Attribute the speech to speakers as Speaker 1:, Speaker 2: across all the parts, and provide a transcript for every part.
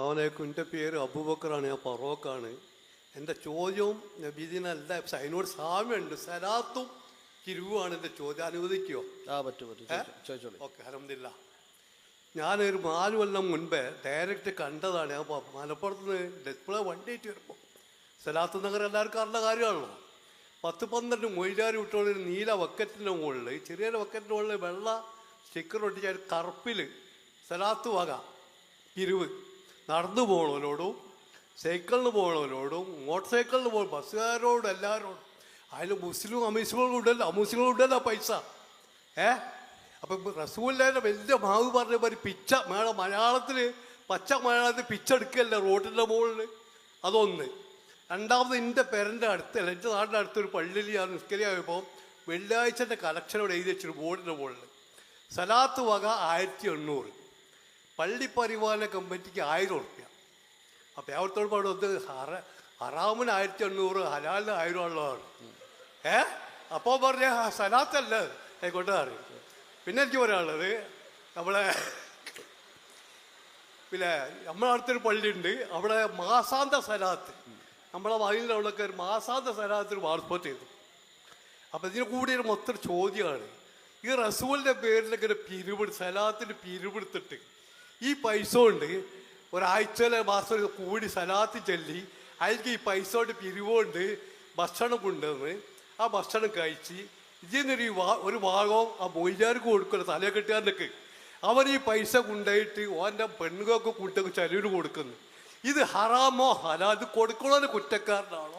Speaker 1: അവനേക്കും എന്റെ പേര് അബൂബക്കറാണ് ഞാൻ ഫറോക്കാണ്. എന്റെ ചോദ്യവും നബീദിനല്ല അതിനോട് സാമ്യമുണ്ട്. സലാത്തും കിരുവാണ് എന്റെ ചോദ്യം. അനുവദിക്കുമോ
Speaker 2: ആ പറ്റൂ പറ്റൂ. ചോദിച്ചോ- ചോദിച്ചോളൂ.
Speaker 1: ഓക്കെ അലഹമില്ല ഞാനൊരു നാല് കൊല്ലം മുൻപേ ഡയറക്റ്റ് കണ്ടതാണ്. ഞാൻ മലപ്പുറത്ത് നിന്ന് ഡിസ്പ്ലേ വണ്ടിയിട്ട് വരുമ്പോൾ സലാത്ത് നഗർ എല്ലാവർക്കും അറിയുന്ന കാര്യമാണല്ലോ. പത്ത് പന്ത്രണ്ട് മൊയിലാരി വിട്ടോണ്ട് ഒരു നീല വക്കറ്റിന്റെ മുകളിൽ ചെറിയൊരു വക്കറ്റിന്റെ മുകളിൽ വെള്ള സ്റ്റിക്കർ ഒട്ടിച്ച ഒരു കറുപ്പിൽ സലാത്ത് വക പിരിവ് നടന്നു പോകണവരോടും സൈക്കിളിന് പോകണവരോടും മോട്ടോർ സൈക്കിളിന് പോകും ബസ്സുകാരോടും എല്ലാവരോടും അതിൽ മുസ്ലിം അമുസ്ലിങ്ങളും ഉണ്ടല്ലോ അമുസ്ലിങ്ങളും ഉണ്ടല്ലോ പൈസ. ഏ? അപ്പം റസൂലിന്റെ വലിയ മാവ് പറഞ്ഞ ഒരു പിച്ച മേള മലയാളത്തിൽ പച്ച മലയാളത്തിൽ പിച്ചെടുക്കല്ലേ റോഡിന്റെ മുകളിൽ അതൊന്ന്. രണ്ടാമത് എന്റെ പേരന്റെ അടുത്ത് എന്റെ നാടിന്റെ അടുത്തൊരു പള്ളിയിൽ ഞാൻ നിസ്കരിയായപ്പോൾ വെള്ളിയാഴ്ചന്റെ കലക്ഷനോട് എഴുതി വെച്ചൊരു ബോർഡിന്റെ മുകളിൽ സലാത്ത് വക ആയിരത്തി എണ്ണൂറ്. പള്ളി പരിപാലന കമ്മിറ്റിക്ക് ആയിരം ഉറുപ്പ്യ. അപ്പം പാടും അത് ഹറ ഹറാമിന് ആയിരത്തി എണ്ണൂറ് ഹലാലിന് ആയിരം ഉള്ളതാണ് ഏ? അപ്പോൾ പറഞ്ഞ "ആ, സലാത്തല്ല. ആയിക്കോട്ടെ അറിയും പിന്നെ എനിക്ക് പറയാനുള്ളത് നമ്മളെ പിന്നെ നമ്മളെ അടുത്തൊരു പള്ളിയുണ്ട്. അവിടെ മാസാന്ത സലാത്ത്. നമ്മളെ അവിടെയൊക്കെ ഒരു മാസാന്ത സലാത്തിന് വാർപ്പോട്ട് ചെയ്തു. അപ്പം ഇതിന് കൂടി ഒരു മൊത്തം ചോദ്യമാണ്. ഈ റസൂലിന്റെ പേരിലൊക്കെ ഒരു സലാത്തിന് പിരിവെടുത്തിട്ട് ഈ പൈസ കൊണ്ട് ഒരാഴ്ചയിലെ മാസം കൂടി സലാത്ത് ചൊല്ലി അയാൾക്ക് ഈ പൈസ കൊണ്ട് പിരിവുകൊണ്ട് ഭക്ഷണം കൊണ്ടുവന്ന് ആ ഭക്ഷണം കഴിച്ച് ഇതിന്നൊരു ഒരു ഭാഗവും ആ മൊയ്യാർക്ക് കൊടുക്കില്ല തലയെ കെട്ടുകാരനൊക്കെ അവൻ ഈ പൈസ കൊണ്ടുപോയിട്ട് ഓന്റെ പെണ്ണുകൾക്ക് കുട്ടൊക്കെ ചരിവിന് കൊടുക്കുന്നു. ഇത് ഹറാമോ ഹലാ? ഇത് കൊടുക്കണോ കുറ്റക്കാരനാണോ?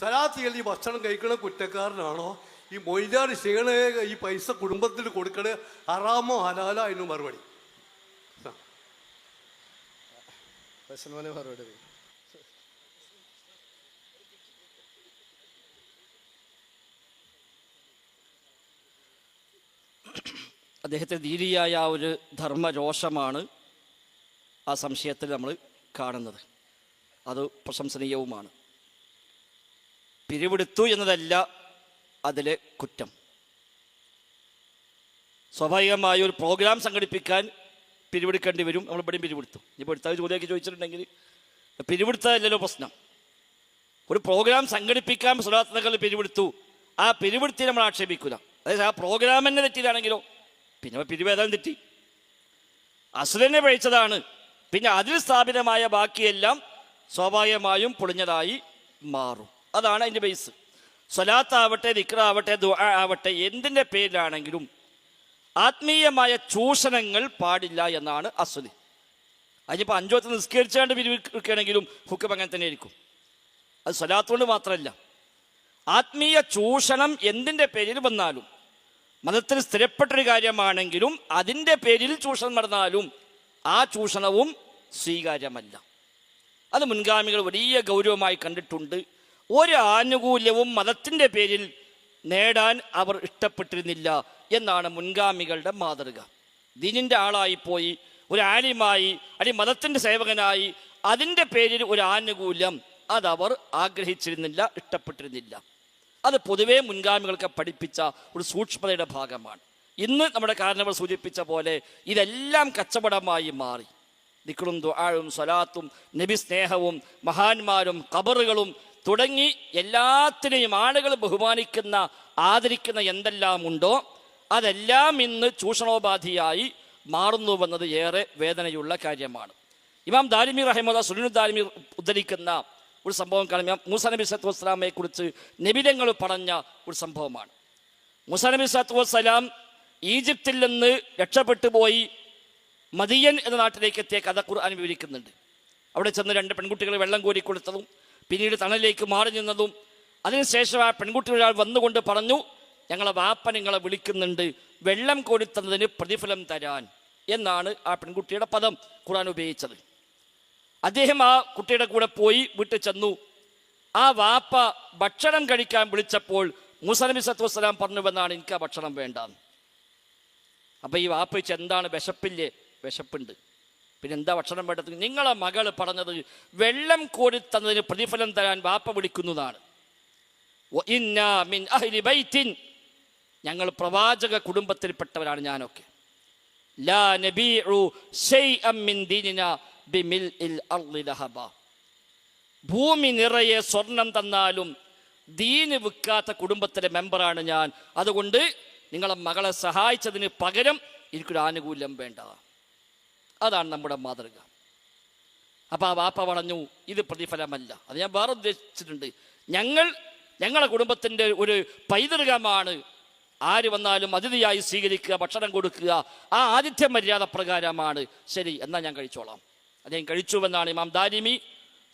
Speaker 1: സലാത്ത് ഈ ഭക്ഷണം കഴിക്കണ കുറ്റക്കാരനാണോ? ഈ മൊയ്യാർ ചെയ്യണ ഈ പൈസ കുടുംബത്തിൽ കൊടുക്കണേ ഹറാമോ ഹലാലോ അതിന് മറുപടി.
Speaker 2: ഫൈസൽമാനെ മറുപടി പറയൂ.
Speaker 3: അദ്ദേഹത്തെ ആ ഒരു ധർമ്മരോഷമാണ് ആ സംശയത്തിൽ നമ്മൾ കാണുന്നത്. അത് പ്രശംസനീയവുമാണ്. പിരിവെടുത്തു എന്നതല്ല അതിലെ കുറ്റം. സ്വാഭാവികമായ ഒരു പ്രോഗ്രാം സംഘടിപ്പിക്കാൻ പിരിവെടുക്കേണ്ടി വരും. നമ്മൾ ഇവിടെയും പിരിവെടുത്തു. ഇപ്പോൾ എടുത്താൽ ജോലിയാക്കി ചോദിച്ചിട്ടുണ്ടെങ്കിൽ പിരിവെടുത്തതല്ലല്ലോ പ്രശ്നം. ഒരു പ്രോഗ്രാം സംഘടിപ്പിക്കാൻ സുലാത്തനകൾ പിരിവെടുത്തു. ആ പിരിവെടുത്തി നമ്മൾ ആക്ഷേപിക്കുക അതായത് ആ പ്രോഗ്രാം തന്നെ തെറ്റിയതാണെങ്കിലോ. പിന്നെ പിരിവേദം തെറ്റി. അസുരനെ പഴിച്ചതാണ് പിന്നെ അതിൽ സ്ഥാപിതമായ ബാക്കിയെല്ലാം സ്വാഭാവികമായും പൊളിഞ്ഞതായി മാറും. അതാണ് അതിന്റെ ബേസ് സ്വലാത്താവട്ടെ ദിക്റാവട്ടെ ദുആ ആവട്ടെ എന്തിന്റെ പേരിലാണെങ്കിലും ആത്മീയമായ ചൂഷണങ്ങൾ പാടില്ല എന്നാണ് അസുലി. അതിനിപ്പോൾ അഞ്ചോത്ത് നിസ്കരിച്ചാണ്ട് പിരിവിക്കുകയാണെങ്കിലും ഹുക്കം അങ്ങനെ തന്നെ ആയിരിക്കും. അത് സ്വലാത്തുകൊണ്ട് മാത്രമല്ല ആത്മീയ ചൂഷണം എന്തിന്റെ പേരിൽ വന്നാലും മതത്തിൽ സ്ഥിരപ്പെട്ടൊരു കാര്യമാണെങ്കിലും അതിന്റെ പേരിൽ ചൂഷണം നടന്നാലും ആ ചൂഷണവും സ്വീകാര്യമല്ല. അത് മുൻഗാമികൾ വലിയ ഗൗരവമായി കണ്ടിട്ടുണ്ട്. ഒരു ആനുകൂല്യവും മതത്തിന്റെ പേരിൽ നേടാൻ അവർ ഇഷ്ടപ്പെട്ടിരുന്നില്ല. എന്നാണ് മുൻഗാമികളുടെ മാതൃക. ദീനിന്റെ ആളായിപ്പോയി ഒരു ആലിമായി അല്ലെങ്കിൽ മതത്തിന്റെ സേവകനായി അതിന്റെ പേരിൽ ഒരു ആനുകൂല്യം അതവർ ആഗ്രഹിച്ചിരുന്നില്ല ഇഷ്ടപ്പെട്ടിരുന്നില്ല. അത് പൊതുവേ മുൻഗാമികൾക്ക് പഠിപ്പിച്ച ഒരു സൂക്ഷ്മതയുടെ ഭാഗമാണ്. ഇന്ന് നമ്മുടെ കാരണവർ സൂചിപ്പിച്ച പോലെ ഇതെല്ലാം കച്ചവടമായി മാറി. ദിക്റും ദുആഴും സ്വലാത്തും നബി സ്നേഹവും മഹാന്മാരും കബറുകളും തുടങ്ങി എല്ലാത്തിനെയും ആളുകൾ ബഹുമാനിക്കുന്ന ആദരിക്കുന്ന എന്തെല്ലാം ഉണ്ടോ അതെല്ലാം ഇന്ന് ചൂഷണോപാധിയായി മാറുന്നുവെന്നത് ഏറെ വേദനയുള്ള കാര്യമാണ്. ഇമാം ദാരിമി റഹിമദ സുനിൽ ദാരിമി ഉദ്ധരിക്കുന്ന ഒരു സംഭവം കാണാം. ഇമാം മൂസ നബി സത്തു വസ്സലാമയെ കുറിച്ച് നബിരങ്ങൾ പറഞ്ഞ ഒരു സംഭവമാണ്. മൂസ നബി സത്തു വസ്സലാം ഈജിപ്തിൽ നിന്ന് രക്ഷപ്പെട്ടു പോയി മദിയൻ എന്ന നാട്ടിലേക്ക് എത്തിയ കഥ ഖുർആൻ വിവരിക്കുന്നുണ്ട്. അവിടെ ചെന്ന് രണ്ട് പെൺകുട്ടികൾ വെള്ളം കോരി കൊടുത്തതും പിന്നീട് തണലിലേക്ക് മാറി നിന്നതും അതിനുശേഷം ആ പെൺകുട്ടി ഒരാൾ വന്നുകൊണ്ട് പറഞ്ഞു ഞങ്ങളെ വാപ്പ നിങ്ങളെ വിളിക്കുന്നുണ്ട്. വെള്ളം കൊടുത്തതിന് പ്രതിഫലം തരാൻ എന്നാണ് ആ പെൺകുട്ടിയുടെ പദം ഖുറാൻ ഉപയോഗിച്ചത്. അദ്ദേഹം ആ കുട്ടിയുടെ കൂടെ പോയി വീട്ടിൽ ചെന്നു. ആ വാപ്പ ഭക്ഷണം കഴിക്കാൻ വിളിച്ചപ്പോൾ മൂസ നബി സത്തു വസ്സലാം പറഞ്ഞുവെന്നാണ് എനിക്ക് ആ ഭക്ഷണം വേണ്ട അപ്പൊ ഈ വാപ്പ വെച്ച് എന്താണ് വിശപ്പില്ലേ? വിശപ്പുണ്ട്. പിന്നെ എന്താ ഭക്ഷണം വേണ്ടത്? നിങ്ങളെ മകൾ പറഞ്ഞത് വെള്ളം കോരി തന്നതിന് പ്രതിഫലം തരാൻ വാപ്പ വിളിക്കുന്നതാണ്. ഞങ്ങൾ പ്രവാചക കുടുംബത്തിൽപ്പെട്ടവരാണ് ഞാനൊക്കെ. ലാ നബീഉ മിൻ അർളി ഭൂമി നിറയെ സ്വർണം തന്നാലും ദീന് വിൽക്കാത്ത കുടുംബത്തിലെ മെമ്പറാണ് ഞാൻ. അതുകൊണ്ട് നിങ്ങളെ മകളെ സഹായിച്ചതിന് പകരം എനിക്കൊരു ആനുകൂല്യം വേണ്ട. അതാണ് നമ്മുടെ മാതൃക. അപ്പോൾ ആ വാപ്പ പറഞ്ഞു ഇത് പ്രതിഫലമല്ല. അത് ഞാൻ വേറെ ഉദ്ദേശിച്ചിട്ടുണ്ട്. ഞങ്ങൾ ഞങ്ങളുടെ കുടുംബത്തിന്റെ ഒരു പൈതൃകമാണ്. ആര് വന്നാലും അതിഥിയായി സ്വീകരിക്കുക ഭക്ഷണം കൊടുക്കുക ആ ആതിഥ്യ മര്യാദ പ്രകാരമാണ്. ശരി എന്നാൽ ഞാൻ കഴിച്ചോളാം. അദ്ദേഹം കഴിച്ചുവെന്നാണ് ഇമാം ദാരിമി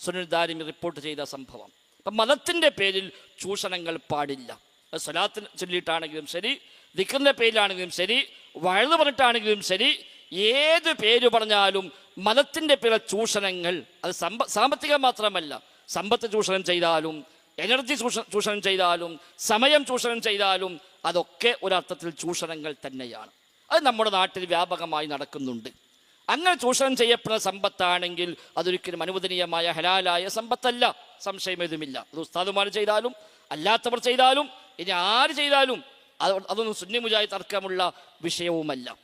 Speaker 3: സുനിൽ ദാരിമി റിപ്പോർട്ട് ചെയ്ത സംഭവം. അപ്പം മതത്തിന്റെ പേരിൽ ചൂഷണങ്ങൾ പാടില്ല. സ്വലാത്തിന് ചൊല്ലിയിട്ടാണെങ്കിലും ശരി ദിക്കറിന്റെ പേരിലാണെങ്കിലും ശരി വഴുതു പറഞ്ഞിട്ടാണെങ്കിലും ശരി ഏത് പേര് പറഞ്ഞാലും മതത്തിന്റെ പേരിലെ ചൂഷണങ്ങൾ അത് സമ്പ സാമ്പത്തികം മാത്രമല്ല. സമ്പത്ത് ചൂഷണം ചെയ്താലും എനർജി ചൂഷണം ചൂഷണം ചെയ്താലും സമയം ചൂഷണം ചെയ്താലും അതൊക്കെ ഒരർത്ഥത്തിൽ ചൂഷണങ്ങൾ തന്നെയാണ്. അത് നമ്മുടെ നാട്ടിൽ വ്യാപകമായി നടക്കുന്നുണ്ട്. അങ്ങനെ ചൂഷണം ചെയ്യപ്പെടുന്ന സമ്പത്താണെങ്കിൽ അതൊരിക്കലും അനുവദനീയമായ ഹലാലായ സമ്പത്തല്ല. സംശയമേതുമില്ല. അത് ഉസ്താദുമാർ ചെയ്താലും അല്ലാത്തവർ ചെയ്താലും ഇനി ആര് ചെയ്താലും അത് അതൊന്നും സുന്നിമുജായി തർക്കമുള്ള വിഷയവുമല്ല.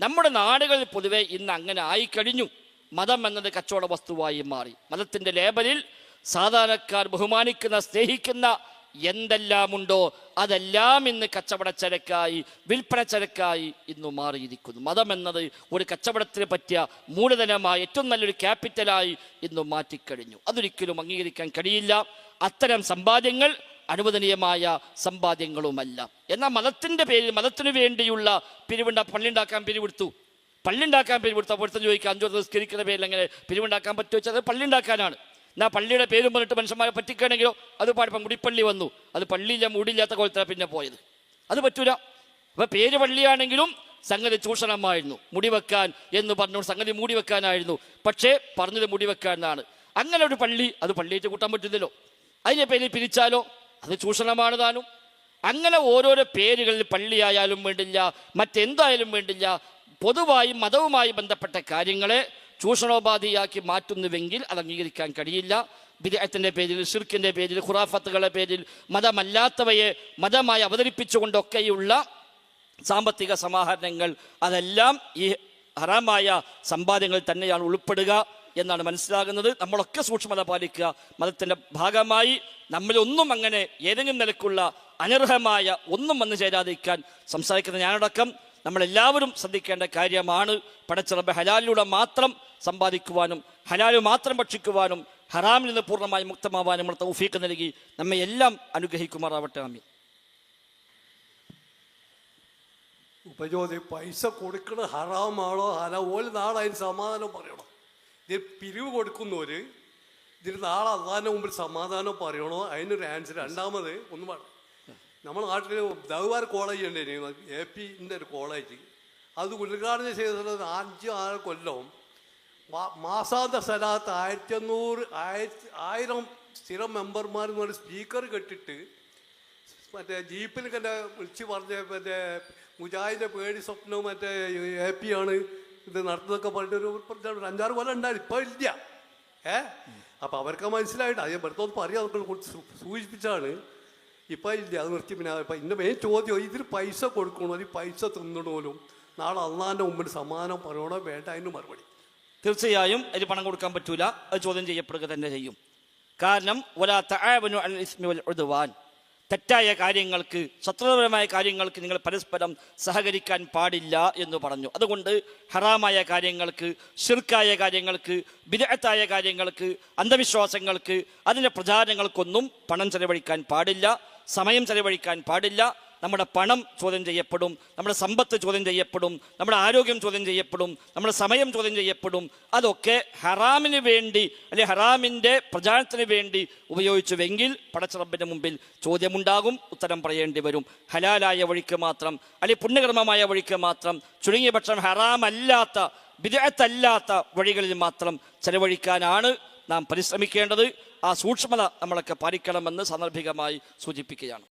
Speaker 3: നമ്മുടെ നാടുകളിൽ പൊതുവെ ഇന്ന് അങ്ങനെ ആയിക്കഴിഞ്ഞു. മതം എന്നത് കച്ചവട വസ്തുവായി മാറി. മതത്തിന്റെ ലേബലിൽ സാധാരണക്കാർ ബഹുമാനിക്കുന്ന സ്നേഹിക്കുന്ന എന്തെല്ലാമുണ്ടോ അതെല്ലാം ഇന്ന് കച്ചവട ചരക്കായി വിൽപ്പന ചരക്കായി ഇന്ന് മാറിയിരിക്കുന്നു. മതം എന്നത് ഒരു കച്ചവടത്തിന് പറ്റിയ മൂലധനമായി ഏറ്റവും നല്ലൊരു ക്യാപിറ്റലായി ഇന്ന് മാറ്റിക്കഴിഞ്ഞു. അതൊരിക്കലും അംഗീകരിക്കാൻ കഴിയില്ല. അത്തരം സമ്പാദ്യങ്ങൾ അനുവദനീയമായ സമ്പാദ്യങ്ങളുമല്ല. എന്നാൽ മതത്തിന്റെ പേരിൽ മതത്തിനു വേണ്ടിയുള്ള പിരിവുണ്ട പള്ളിയുണ്ടാക്കാൻ പിരിവെടുത്തു. പള്ളിയുണ്ടാക്കാൻ പിരിവെടുത്തു. അപ്പോഴത്തെ ചോദിക്കുക അഞ്ചോ നിസ്കരിക്കുന്ന പേരിൽ എങ്ങനെ പിരിവുണ്ടാക്കാൻ പറ്റുമോ വെച്ചാൽ അത് പള്ളിയുണ്ടാക്കാനാണ്. എന്നാൽ പള്ളിയുടെ പേരും പറഞ്ഞിട്ട് മനുഷ്യന്മാരെ പറ്റിക്കുകയാണെങ്കിലോ അത് പാടിപ്പം മുടിപ്പള്ളി വന്നു. അത് പള്ളിയില്ല മൂടില്ലാത്ത കോലത്തില പിന്നെ പോയത്. അത് പറ്റൂല. അപ്പൊ പേര് പള്ളിയാണെങ്കിലും സംഗതി ചൂഷണമായിരുന്നു. മുടി വെക്കാൻ എന്ന് പറഞ്ഞു സംഗതി മൂടി വെക്കാനായിരുന്നു പക്ഷേ പറഞ്ഞത് മുടി എന്നാണ്. അങ്ങനെ ഒരു പള്ളി അത് പള്ളിയിട്ട് കൂട്ടാൻ പറ്റുന്നില്ലോ അതിനെ പേരിൽ പിരിച്ചാലോ? അത് ചൂഷണമാണ് താനും. അങ്ങനെ ഓരോരോ പേരുകളിൽ പള്ളിയായാലും വേണ്ടില്ല മറ്റെന്തായാലും വേണ്ടില്ല പൊതുവായി മതവുമായി ബന്ധപ്പെട്ട കാര്യങ്ങളെ ചൂഷണോപാധിയാക്കി മാറ്റുന്നുവെങ്കിൽ അത് അംഗീകരിക്കാൻ കഴിയില്ല. വിദേഹത്തിന്റെ പേരിൽ ഷിർക്കിന്റെ പേരിൽ ഖുറാഫത്തുകളുടെ പേരിൽ മതമല്ലാത്തവയെ മതമായി അവതരിപ്പിച്ചുകൊണ്ടൊക്കെയുള്ള സാമ്പത്തിക സമാഹരണങ്ങൾ അതെല്ലാം ഈ ഹറാമായ സമ്പാദ്യങ്ങൾ തന്നെയാണ് ഉൾപ്പെടുക എന്നാണ് മനസ്സിലാകുന്നത്. നമ്മളൊക്കെ സൂക്ഷ്മത പാലിക്കുക. മതത്തിന്റെ ഭാഗമായി നമ്മളൊന്നും അങ്ങനെ ഏതെങ്കിലും നിലക്കുള്ള അനർഹമായ ഒന്നും വന്നു ചേരാതിരിക്കാൻ സംസാരിക്കുന്ന ഞാനടക്കം നമ്മളെല്ലാവരും ശ്രദ്ധിക്കേണ്ട കാര്യമാണ് പടച്ചിറബ് ഹലാലിലൂടെ മാത്രം സമ്പാദിക്കുവാനും ഹലാലു മാത്രം ഭക്ഷിക്കുവാനും ഹറാമിൽ നിന്ന് പൂർണമായി മുക്തമാവാനും നമ്മൾ തൗഫീക്ക് നൽകി. നമ്മെ എല്ലാം അനുഗ്രഹിക്കുമാറാവട്ടെ ആമീൻ.
Speaker 1: ഉപജോതി പൈസ കൊടുക്കണ ഹറാമാണോ? ഹല ഓൽ നാളെ അതിന് സമാധാനം പറയണോ? ഇതിന് പിരിവ് കൊടുക്കുന്നവര് ഇതിന് നാളെ അള്ളാഹിന്റെ മുമ്പിൽ സമാധാനം പറയണോ? അതിനൊരു ആൻസർ രണ്ടാമത് ഒന്ന് വേണം നമ്മുടെ നാട്ടിൽ ദൗവാർ കോളേജ് ഉണ്ടായിരുന്നു എ പിന്റെ ഒരു കോളേജ്. അത് ഉദ്ഘാടനം ചെയ്തിട്ടുള്ളത് അഞ്ച് ആറ് കൊല്ലവും മാസാന്ത സ്ഥലത്ത് ആയിരത്തി അഞ്ഞൂറ് ആയിരത്തി ആയിരം സ്ഥിരം മെമ്പർമാർ എന്ന് പറഞ്ഞ സ്പീക്കർ കെട്ടിട്ട് മറ്റേ ജീപ്പിൽ കണ്ട വിളിച്ച് പറഞ്ഞ മറ്റേ മുജാഹിദിന്റെ പേടി സ്വപ്നവും മറ്റേ എ പി ആണ് ഇത് നടത്തുന്നതൊക്കെ പറഞ്ഞിട്ട് ഒരു അഞ്ചാറ് കൊല്ലം ഉണ്ടായി ഇപ്പം ഇല്ല. ഏ? അപ്പം അവർക്ക് മനസ്സിലായിട്ട് അത് പറയാം അവർക്ക് സൂചിപ്പിച്ചാണ്. ഇപ്പം ഇല്ല അത് നിർത്തി പിന്നെ ഇപ്പം ഇന്ന മെയിൻ ചോദ്യം ഇതിന് പൈസ കൊടുക്കണോ? ഈ പൈസ തിന്നണോലും? നാളെ അള്ളാന്റെ മുമ്പിൽ സമാധാനം പറയണോ വേണ്ട അതിന് മറുപടി.
Speaker 3: തീർച്ചയായും അതിന് പണം കൊടുക്കാൻ പറ്റൂല. അത് ചോദ്യം ചെയ്യപ്പെടുക തന്നെ ചെയ്യും. കാരണം ഒരാ തആവനു അൽ ഇസ്മി വൽ ഉദ്വാൻ. തെറ്റായ കാര്യങ്ങൾക്ക് ശത്രുതപരമായ കാര്യങ്ങൾക്ക് നിങ്ങൾ പരസ്പരം സഹകരിക്കാൻ പാടില്ല എന്ന് പറഞ്ഞു. അതുകൊണ്ട് ഹറാമായ കാര്യങ്ങൾക്ക് ഷിർക്കായ കാര്യങ്ങൾക്ക് വിദഗ്ധായ കാര്യങ്ങൾക്ക് അന്ധവിശ്വാസങ്ങൾക്ക് അതിന്റെ പ്രചാരണങ്ങൾക്കൊന്നും പണം ചെലവഴിക്കാൻ പാടില്ല. സമയം ചെലവഴിക്കാൻ പാടില്ല. നമ്മുടെ പണം ചോദ്യം ചെയ്യപ്പെടും. നമ്മുടെ സമ്പത്ത് ചോദ്യം ചെയ്യപ്പെടും. നമ്മുടെ ആരോഗ്യം ചോദ്യം ചെയ്യപ്പെടും. നമ്മുടെ സമയം ചോദ്യം ചെയ്യപ്പെടും. അതൊക്കെ ഹറാമിന് വേണ്ടി അല്ലെ ഹറാമിന്റെ പ്രചാരണത്തിന് വേണ്ടി ഉപയോഗിച്ചുവെങ്കിൽ പടച്ചറബിന്റെ മുമ്പിൽ ചോദ്യമുണ്ടാകും. ഉത്തരം പറയേണ്ടി വരും. ഹലാലായ വഴിക്ക് മാത്രം അല്ലെ പുണ്യകർമ്മമായ വഴിക്ക് മാത്രം ചുരുങ്ങിയ പക്ഷം ഹറാമല്ലാത്ത വിദഗ്ധല്ലാത്ത വഴികളിൽ മാത്രം ചെലവഴിക്കാനാണ് നാം പരിശ്രമിക്കേണ്ടത് ആ സൂക്ഷ്മത നമ്മളൊക്കെ പാലിക്കണമെന്ന് സാന്ദർഭികമായി സൂചിപ്പിക്കുകയാണ്.